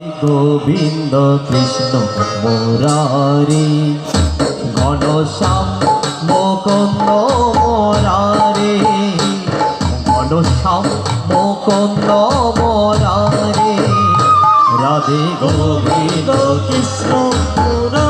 Govinda Krishna Murari Ghanshyam Mukunda মোরারে Ghanshyam Mukunda মোরারে। Radhe Govinda Krishna Murari.